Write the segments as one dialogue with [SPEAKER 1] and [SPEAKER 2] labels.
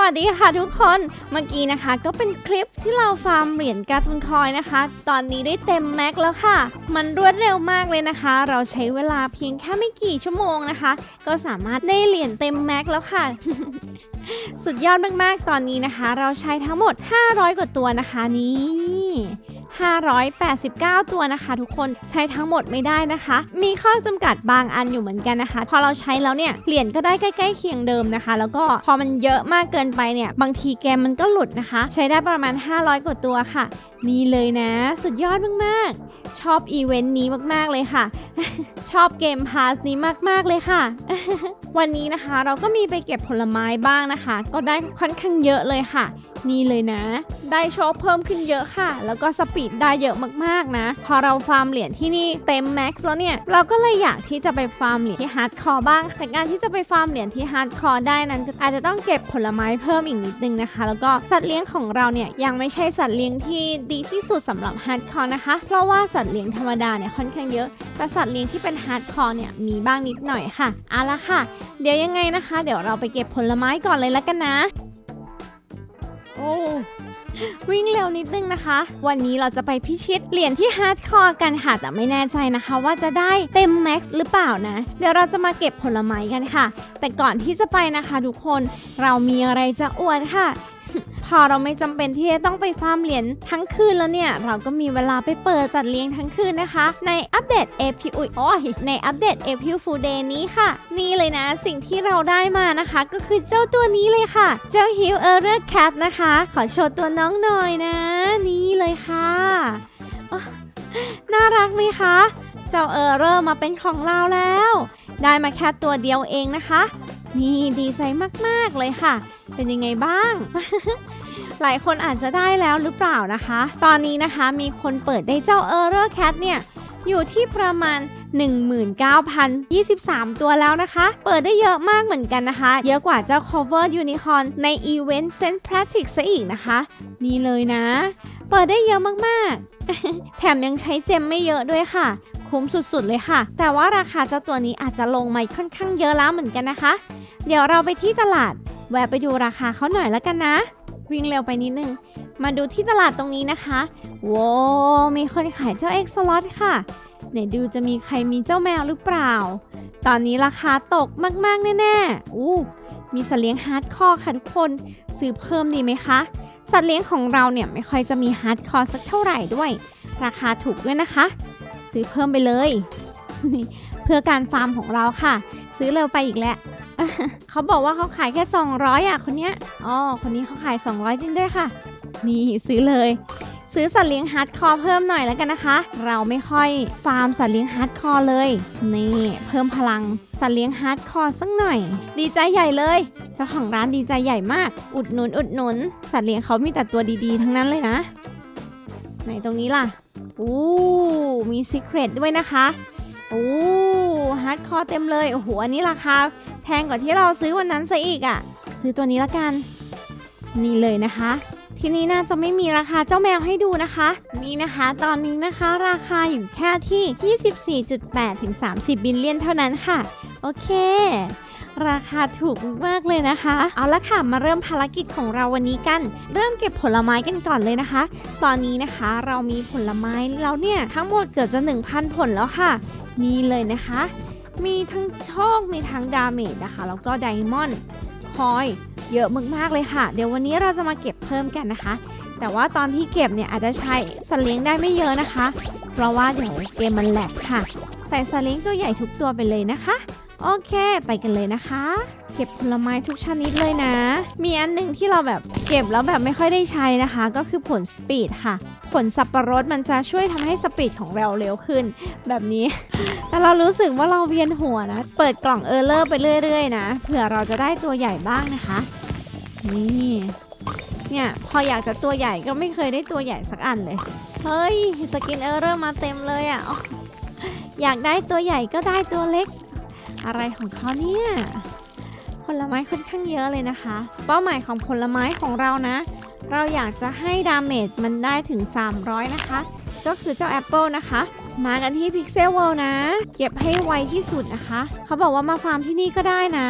[SPEAKER 1] วัสดีค่ะทุกคน เมื่อกี้นะคะ ก็เป็นคลิปที่เราฟาร์มเหรียญการ์ตูนคอยนะคะ ตอนนี้ได้เต็มแม็กแล้วค่ะ มันรวดเร็วมากเลยนะคะ เราใช้เวลาเพียงแค่ไม่กี่ชั่วโมงนะคะ ก็สามารถได้เหรียญเต็มแม็กแล้วค่ะ สุดยอดมากๆ ตอนนี้นะคะ เราใช้ทั้งหมด 500 กว่าตัวนะคะนี่ 589 ตัวนะคะ ทุกคนใช้ทั้งหมดไม่ได้นะคะ มีข้อจำกัดบางอันอยู่เหมือนกันนะคะ พอเราใช้แล้วเนี่ยเหรียญก็ได้ใกล้ๆเคียงเดิมนะคะ แล้วก็พอมันเยอะมากเกินไปเนี่ยบางทีเกมมันก็หลุดนะคะ ใช้ได้ประมาณ 500 กว่าตัวค่ะ นี่เลยนะ สุดยอดมากๆ ชอบอีเวนต์นี้มากๆเลยค่ะ ชอบเกมพาสนี้มากๆเลยค่ะ วันนี้นะคะเราก็มีไปเก็บผลไม้บ้างนะคะ ก็ได้ค่อนข้างเยอะเลยค่ะนี่เลยนะ ได้โชคเพิ่มขึ้นเยอะค่ะ แล้วก็สปีดได้เยอะมากๆนะ พอเราฟาร์มเหรียญที่นี่เต็มแม็กซ์แล้วเนี่ย เราก็เลยอยากที่จะไปฟาร์มเหรียญที่ฮาร์ดคอร์บ้าง แต่การที่จะไปฟาร์มเหรียญที่ฮาร์ดคอร์ได้นั้น อาจจะต้องเก็บผลไม้เพิ่มอีกนิดนึงนะคะ แล้วก็สัตว์เลี้ยงของเราเนี่ยยังไม่ใช่สัตว์เลี้ยงที่ดีที่สุดสำหรับฮาร์ดคอร์นะคะ เพราะว่าสัตว์เลี้ยงธรรมดาเนี่ยค่อนข้างเยอะ แต่สัตว์เลี้ยงที่เป็นฮาร์ดคอร์เนี่ยมีบ้างนิดหน่อยค่ะเอาละค่ะ เดี๋ยวยังไงนะคะ เดี๋ยวเราไปเก็บผลไม้ก่อนเลยละกันนะ วิ่งเร็วนิดนึงนะคะ วันนี้เราจะไปพิชิตเหรียญที่ฮาร์ดคอร์กันค่ะ แต่ไม่แน่ใจนะคะว่าจะได้เต็มแม็กซ์หรือเปล่านะ เดี๋ยวเราจะมาเก็บผลไม้กันค่ะ แต่ก่อนที่จะไปนะคะทุกคน เรามีอะไรจะอวดค่ะ พอเราไม่จำเป็นที่จะต้องไปฟาร์มเหรียญทั้งคืนแล้วเนี่ย เราก็มีเวลาไปเปิดจัดเลี้ยงทั้งคืนนะคะ ในอัปเดต AP อุ้ยโอ้ยในอัปเดต April Fool Day นี้ค่ะ นี่เลยนะสิ่งที่เราได้มานะคะ ก็คือเจ้าตัวนี้เลยค่ะ เจ้า Hill e r Cat นะคะ ขอโชว์ตัวน้องหน่อยนะ นี่เลยค่ะน่ารักไหมคะ เจ้าเออร์เรอร์มาเป็นของเราแล้ว ได้มาแค่ตัวเดียวเองนะคะ นี่ดีใจมาก ๆ เลยค่ะ เป็นยังไงบ้าง หลายคนอาจจะได้แล้วหรือเปล่านะคะ ตอนนี้นะคะมีคนเปิดได้เจ้า e r r o r Cat เนี่ยอยู่ที่ประมาณ 19,023 ตัวแล้วนะคะ เปิดได้เยอะมากเหมือนกันนะคะ เยอะกว่าเจ้า Cover Unicorn ในอีเวนต์ Sense Practice ซะอีกนะคะ นี่เลยนะ เปิดได้เยอะมากๆ แถมยังใช้เจมไม่เยอะด้วยค่ะคุ้มสุดๆเลยค่ะ แต่ว่าราคาเจ้าตัวนี้อาจจะลงมาค่อนข้างเยอะแล้วเหมือนกันนะคะ เดี๋ยวเราไปที่ตลาด แวะไปดูราคาเขาหน่อยแล้วกันนะ วิ่งเร็วไปนิดนึง มาดูที่ตลาดตรงนี้นะคะว้าวมีคนขายเจ้าเอ็กซ์ลอตค่ะไหนดูจะมีใครมีเจ้าแมวหรือเปล่า ตอนนี้ราคาตกมากๆแน่ๆอู้มีสัตว์เลี้ยงฮาร์ดคอร์ค่ะทุกคนซื้อเพิ่มดีไหมคะ สัตว์เลี้ยงของเราเนี่ยไม่ค่อยจะมีฮาร์ดคอร์สักเท่าไหร่ด้วย ราคาถูกด้วยนะคะ ซื้อเพิ่มไปเลย เพื่อการฟาร์มของเราค่ะ ซื้อเร็วไปอีกแล้วเขาบอกว่าเขาขายแค่ 200 อะคนเนี้ยอ๋อคนนี้เขาขาย 200 จริงด้วยค่ะ นี่ซื้อเลย ซื้อสัตว์เลี้ยงฮาร์ดคอร์เพิ่มหน่อยแล้วกันนะคะ เราไม่ค่อยฟาร์มสัตว์เลี้ยงฮาร์ดคอร์เลย นี่เพิ่มพลังสัตว์เลี้ยงฮาร์ดคอร์สักหน่อย ดีใจใหญ่เลย เจ้าของร้านดีใจใหญ่มาก อุดหนุนอุดหนุน สัตว์เลี้ยงเขามีแต่ตัวดีๆ ทั้งนั้นเลยนะ ไหนตรงนี้ล่ะ อู้มีซีเครตด้วยนะคะโอ้ ฮาร์ดคอร์เต็มเลยโอ้โหอันนี้ราคาแพงกว่าที่เราซื้อวันนั้นซะอีกอะ่ะ ซื้อตัวนี้ละกัน นี่เลยนะคะ ที่นี่น่าจะไม่มีราคาเจ้าแมวให้ดูนะคะ นี่นะคะ ตอนนี้นะคะราคาอยู่แค่ที่ 24.8 ถึง 30 บิลเลียนเท่านั้นค่ะ โอเคราคาถูกมากเลยนะคะ เอาละค่ะ มาเริ่มภารกิจของเราวันนี้กัน เริ่มเก็บผลไม้กันก่อนเลยนะคะ ตอนนี้นะคะเรามีผลไม้แล้วเนี่ยทั้งหมดเกือบจะ 1,000 ผลแล้วค่ะ นี่เลยนะคะ มีทั้งโชค มีทั้งดาเมจนะคะ แล้วก็ไดมอนด์คอยเยอะมากๆเลยค่ะ เดี๋ยววันนี้เราจะมาเก็บเพิ่มกันนะคะ แต่ว่าตอนที่เก็บเนี่ยอาจจะใช้สัตว์เลี้ยงได้ไม่เยอะนะคะ เพราะว่าเดี๋ยวเกมมันแหลกค่ะ ใส่สัตว์เลี้ยงตัวใหญ่ทุกตัวไปเลยนะคะ โอเค ไปกันเลยนะคะ เก็บผลไม้ทุกชนิดเลยนะ มีอันหนึ่งที่เราแบบเก็บแล้วแบบไม่ค่อยได้ใช้นะคะ ก็คือผลสปีดค่ะ ผลสับประรดมันจะช่วยทำให้สปีดของเราเร็วขึ้น แบบนี้ แต่เรารู้สึกว่าเราเวียนหัวนะ เปิดกล่องเออร์เลอร์ไปเรื่อยๆนะ เผื่อเราจะได้ตัวใหญ่บ้างนะคะ นี่เนี่ยพออยากจะตัวใหญ่ก็ไม่เคยได้ตัวใหญ่สักอันเลย เฮ้ยสกินเออร์เรอร์มาเต็มเลยอะ่ะ อยากได้ตัวใหญ่ก็ได้ตัวเล็ก อะไรของเขาเนี่ยผลไม้ค่อนข้างเยอะเลยนะคะ เป้าหมายของผลไม้ของเรานะ เราอยากจะให้ดาเมจมันได้ถึง 300 นะคะ ก็คือเจ้าแอปเปิลนะคะ มากันที่ Pixel World นะ เก็บให้ไวที่สุดนะคะ เขาบอกว่ามาฟาร์มที่นี่ก็ได้นะ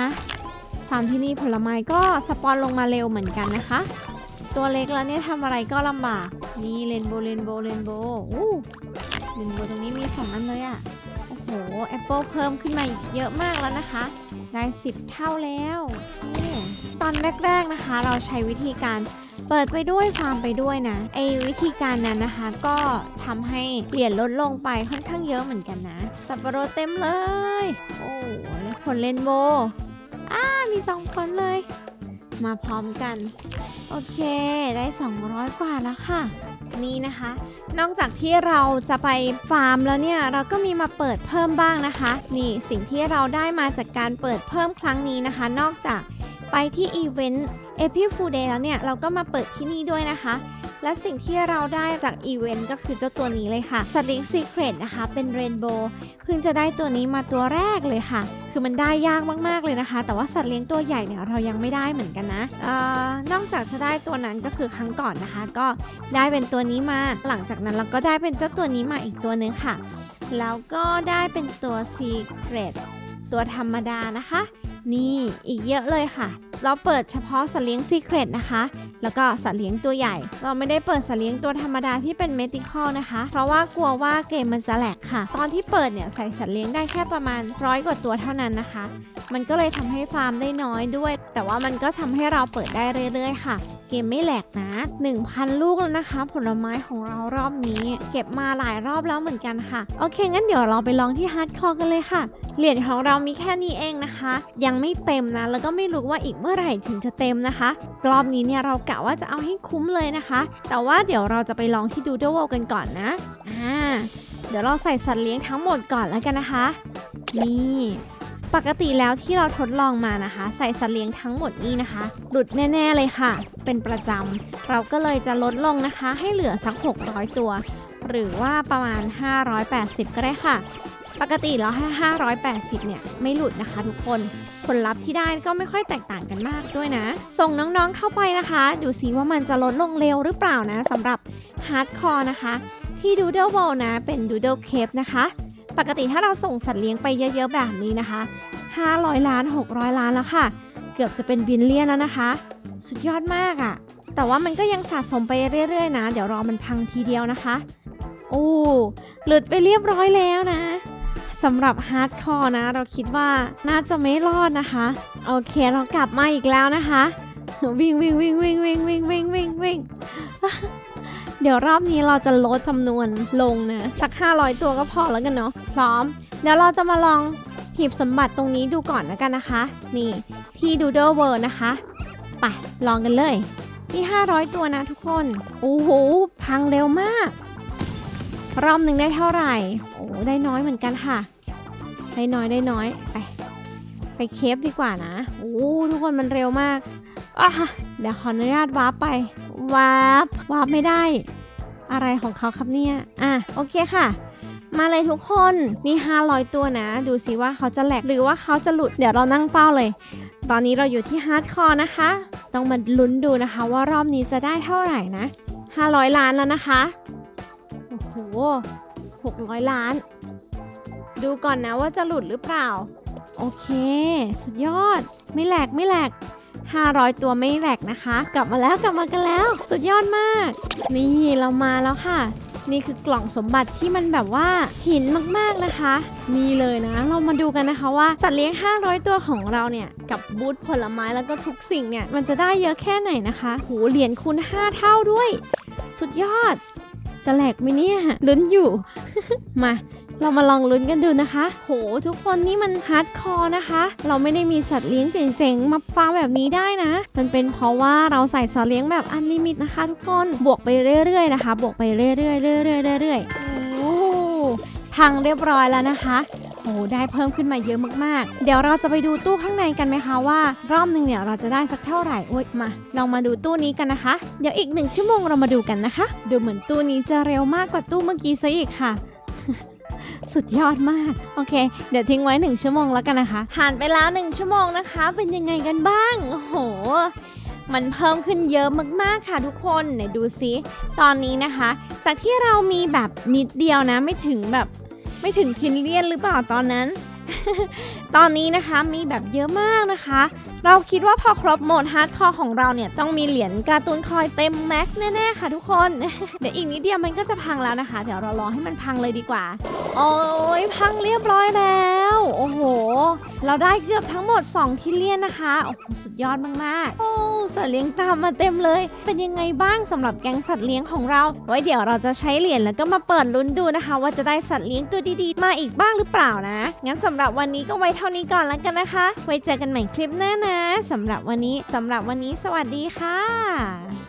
[SPEAKER 1] ฟาร์มที่นี่ผลไม้ก็สปอนลงมาเร็วเหมือนกันนะคะ ตัวเล็กแล้วเนี่ยทำอะไรก็ลำบาก นี่เรนโบว์เรนโบว์เรนโบว์อู้เรนโบว์ตรงนี้มีสองอันเลยอะ่ะ โอ้โหแอปเปิลเพิ่มขึ้นมาอีกเยอะมากแล้วนะคะ ได้ 10 เท่าแล้วโอเคตอนแรกๆนะคะ เราใช้วิธีการเปิดไปด้วยฟาร์มไปด้วยนะไอ้วิธีการนั้นนะคะ ก็ทำให้เหรียญลดลงไปค่อนข้างเยอะเหมือนกันนะ สับปะรดเต็มเลย โอ้ผลเรนโบอ่ามีสองผลเลย มาพร้อมกัน โอเค ได้ 200 กว่าแล้วค่ะ นี่นะคะ นอกจากที่เราจะไปฟาร์มแล้วเนี่ยเราก็มีมาเปิดเพิ่มบ้างนะคะ นี่สิ่งที่เราได้มาจากการเปิดเพิ่มครั้งนี้นะคะ นอกจากไปที่อีเวนต์ April Fool Day แล้วเนี่ยเราก็มาเปิดที่นี่ด้วยนะคะ และสิ่งที่เราได้จากอีเวนต์ก็คือเจ้าตัวนี้เลยค่ะสลิงซีเครตนะคะ เป็นเรนโบว์เพิ่งจะได้ตัวนี้มาตัวแรกเลยค่ะ คือมันได้ยากมากๆเลยนะคะ แต่ว่าสัตว์เลี้ยงตัวใหญ่เนี่ยเรายังไม่ได้เหมือนกันนะออนอกจากจะได้ตัวนั้นก็คือครั้งก่อนนะคะ ก็ได้เป็นตัวนี้มาหลังจากนั้นเราก็ได้เป็นเจ้าตัวนี้มาอีกตัวหนึ่งค่ะ แล้วก็ได้เป็นตัวซีเครตตัวธรรมดานะคะ นี่อีกเยอะเลยค่ะ เราเปิดเฉพาะสัตว์เลี้ยงซีเครตนะคะ แล้วก็สัตว์เลี้ยงตัวใหญ่ เราไม่ได้เปิดสัตว์เลี้ยงตัวธรรมดาที่เป็นเมติคอลนะคะ เพราะว่ากลัวว่าเกมมันจะแหลกค่ะ ตอนที่เปิดเนี่ยใส่สัตว์เลี้ยงได้แค่ประมาณร้อยกว่าตัวเท่านั้นนะคะ มันก็เลยทำให้ฟาร์มได้น้อยด้วย แต่ว่ามันก็ทำให้เราเปิดได้เรื่อยๆ ค่ะ เกมไม่แหลกนะ 1,000 ลูกแล้วนะคะ ผลไม้ของเรารอบนี้ เก็บมาหลายรอบแล้วเหมือนกันค่ะ โอเค งั้นเดี๋ยวเราไปลองที่ฮาร์ดคอร์กันเลยค่ะ เหรียญของเรามีแค่นี้เองนะคะ ยังไม่เต็มนะ แล้วก็ไม่รู้ว่าอีกเมื่อไหร่ถึงจะเต็มนะคะ รอบนี้เนี่ยเรากะว่าจะเอาให้คุ้มเลยนะคะ แต่ว่าเดี๋ยวเราจะไปลองที่ดู o ว l กันก่อนนะอ่าเดี๋ยวเราใส่สัตว์เลี้ยงทั้งหมดก่อนแล้วกันนะคะ นี่ ปกติแล้วที่เราทดลองมานะคะ ใส่สัตว์เลี้ยงทั้งหมดนี่นะคะ หลุดแน่ ๆเลยค่ะ เป็นประจำเราก็เลยจะลดลงนะคะ ให้เหลือสัก 600 ตัว หรือว่าประมาณ 580 ก็ได้ค่ะ ปกติแล้วให้ 580 เนี่ย ไม่หลุดนะคะทุกคนผลลัพธ์ที่ได้ก็ไม่ค่อยแตกต่างกันมากด้วยนะ ส่งน้องๆเข้าไปนะคะ ดูซิว่ามันจะลดลงเร็วหรือเปล่านะสำหรับฮาร์ดคอร์นะคะ ที่ Doodle Ball นะเป็น Doodle Cave นะคะ ปกติถ้าเราส่งสัตว์เลี้ยงไปเยอะๆแบบนี้นะคะ 500 ล้าน 600 ล้านแล้วค่ะ เกือบจะเป็นบิลเลียนแล้วนะคะ สุดยอดมากอะ่ะ แต่ว่ามันก็ยังสะสมไปเรื่อยๆนะ เดี๋ยวรอมันพังทีเดียวนะคะ โอ้หลุดไปเรียบร้อยแล้วนะสำหรับฮาร์ดคอร์นะ เราคิดว่าน่าจะไม่รอดนะคะ โอเคเรากลับมาอีกแล้วนะคะ วิ่งวิ่งวิ่งวิ่งวิ่งวิ่งวิ่งวิ่งวิ่ง เดี๋ยวรอบนี้เราจะลดจำนวนลงนะ สัก 500 ตัวก็พอแล้วกันเนาะ พร้อม เดี๋ยวเราจะมาลองหีบสมบัติตรงนี้ดูก่อนนะกันนะคะ นี่ที่ Doodle World นะคะ ไป ลองกันเลย นี่ 500 ตัวนะทุกคน โอ้โห พังเร็วมาก รอบหนึ่งได้เท่าไหร่ โอ้ได้น้อยเหมือนกันค่ะ ได้น้อยได้น้อย ไป ไปเคฟดีกว่านะ โอ้ทุกคนมันเร็วมากอะเดี๋ยวขออนุญาตวาร์ปไป วาร์ปวาร์ปไม่ได้ อะไรของเขาครับเนี่ย อะ โอเคค่ะ มาเลยทุกคนนี่ 500 ตัวนะ ดูสิว่าเขาจะแหลกหรือว่าเขาจะหลุด เดี๋ยวเรานั่งเป้าเลย ตอนนี้เราอยู่ที่ฮาร์ดคอร์นะคะ ต้องมาลุ้นดูนะคะว่ารอบนี้จะได้เท่าไหร่นะ 500 ล้านแล้วนะคะ โอ้โห 600 ล้าน ดูก่อนนะว่าจะหลุดหรือเปล่า โอเค สุดยอด ไม่แหลกไม่แหลก 500 ตัวไม่แหลกนะคะ กลับมาแล้วกลับมากันแล้ว สุดยอดมาก นี่เรามาแล้วค่ะ นี่คือกล่องสมบัติที่มันแบบว่าหินมากๆนะคะ มีเลยนะ เรามาดูกันนะคะว่าสัตว์เลี้ยง 500 ตัวของเราเนี่ย กับบูธผลไม้แล้วก็ทุกสิ่งเนี่ย มันจะได้เยอะแค่ไหนนะคะโหเหรียญคูณ5 เท่าด้วย สุดยอด จะแหลกไหมเนี่ยลุ้นอยู่ มา เรามาลองลุ้นกันดูนะคะ โห ทุกคนนี่มันฮาร์ดคอร์นะคะ เราไม่ได้มีสัตว์เลี้ยงเจ๋งๆ มาฟาร์มแบบนี้ได้นะ มันเป็นเพราะว่าเราใส่สัตว์เลี้ยงแบบอันลิมิตนะคะ ทุกคน บวกไปเรื่อยๆนะคะ บวกไปเรื่อยๆเรื่อยๆเรื่อยๆโอ้พังเรียบร้อยแล้วนะคะโอ้ได้เพิ่มขึ้นมาเยอะมากๆ เดี๋ยวเราจะไปดูตู้ข้างในกันไหมคะว่ารอบหนึ่งเนี่ยเราจะได้สักเท่าไหร่โอ๊ยมาเรามาดูตู้นี้กันนะคะ เดี๋ยวอีกหนึ่งชั่วโมงเรามาดูกันนะคะ ดูเหมือนตู้นี้จะเร็วมากกว่าตู้เมื่อกี้ซะอีกค่ะ สุดยอดมาก โอเค เดี๋ยวทิ้งไว้ 1 ชั่วโมงแล้วกันนะคะ ผ่านไปแล้ว 1 ชั่วโมงนะคะ เป็นยังไงกันบ้าง โอ้โห มันเพิ่มขึ้นเยอะมากๆค่ะทุกคนไหนดูซิตอนนี้นะคะ จากที่เรามีแบบนิดเดียวนะ ไม่ถึงแบบไม่ถึงทินเลียนหรือเปล่าตอนนั้น ตอนนี้นะคะมีแบบเยอะมากนะคะ เราคิดว่าพอครบโหมดฮาร์ดคอร์ของเราเนี่ย ต้องมีเหรียญการ์ตูนคอยเต็มแม็กซ์แน่ๆค่ะทุกคน เดี๋ยวอีกนิดเดียวมันก็จะพังแล้วนะคะ เดี๋ยวเรารอให้มันพังเลยดีกว่า โอ้ยพังเรียบร้อยแล้ว โอ้โห เราได้เกือบทั้งหมด 2ทิลเลียนนะคะโอ้โหสุดยอดมากๆโอ้สัตว์เลี้ยงตามมาเต็มเลย เป็นยังไงบ้างสำหรับแก๊งสัตว์เลี้ยงของเรา ไว้เดี๋ยวเราจะใช้เหรียญแล้วก็มาเปิดลุ้นดูนะคะ ว่าจะได้สัตว์เลี้ยงตัวดีๆ มาอีกบ้างหรือเปล่านะงั้นสำหรับวันนี้ก็ไว้เท่านี้ก่อนแล้วกันนะคะ ไว้เจอกันใหม่คลิปหน้านะสำหรับวันนี้สำหรับวันนี้ สวัสดีค่ะ